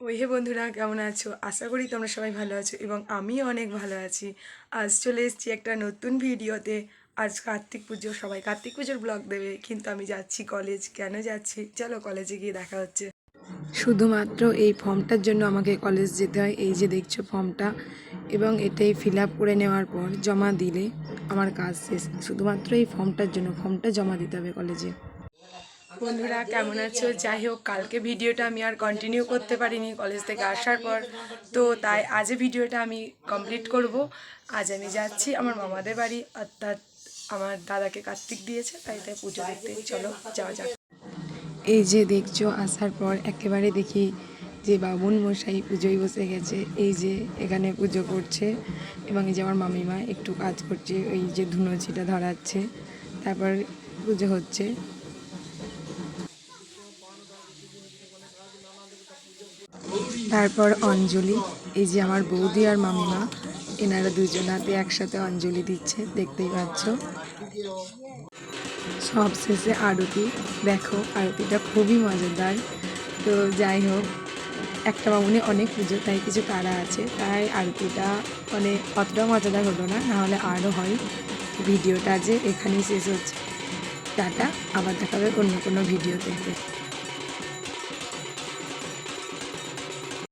ওই হে বন্ধুরা, কেমন আছো? আশা করি তোমরা সবাই ভালো আছো এবং আমিও অনেক ভালো আছি। আজ চলে এসেছি একটা নতুন ভিডিওতে। আজ কার্তিক পুজো, সবাই কার্তিক পুজোর ব্লগ দেবে, কিন্তু আমি যাচ্ছি কলেজ কেন যাচ্ছি? চলো কলেজে গিয়ে দেখা হচ্ছে। শুধুমাত্র এই ফর্মটার জন্য আমাকে কলেজ যেতে হয়। এই যে দেখছ ফর্মটা এবং এটাই ফিল আপ করে নেওয়ার পর জমা দিলে আমার কাজ শেষ। শুধুমাত্র এই ফর্মটার জন্য ফর্মটা জমা দিতে হবে কলেজে বন্ধুরা কেমন আছো? যাই হোক কালকে ভিডিওটা আমি আর কন্টিনিউ করতে পারিনি কলেজ থেকে আসার পর। তো তাই আজ ভিডিওটা আমি কমপ্লিট করব। আজ আমি যাচ্ছি আমার মামাদের বাড়ি অর্থাৎ আমার দাদাকে কার্তিক দিয়েছে তাই তাই পুজো দেখতে। চলো যাওয়া যাক। এই যে দেখছ আসার পর একেবারে দেখি যে বামুন মশাই পুজোয় বসে গেছে। এই যে এখানে পুজো করছে এবং এই যে আমার মামিমা একটু কাজ করছে ওই যে ধুনোচিটা ধরাচ্ছে তারপর পুজো হচ্ছে। তারপর অঞ্জলি, এই যে আমার বৌদি আর মামিমা, এনারা দুজনাতে একসাথে অঞ্জলি দিচ্ছে, দেখতেই পাচ্ছ। সব শেষে আরতি, দেখো, আরতিটা খুবই মজাদার। তো যাই হোক, একটা বামুনে অনেক পুজো, তাই কিছু তারা আছে, তাই আরতিটা মানে অতটা মজাদার হলো না, নাহলে আরও হয়। ভিডিওটা যে এখানেই শেষ হচ্ছে। টাটা, আবার দেখাবে অন্য কোনো ভিডিওতে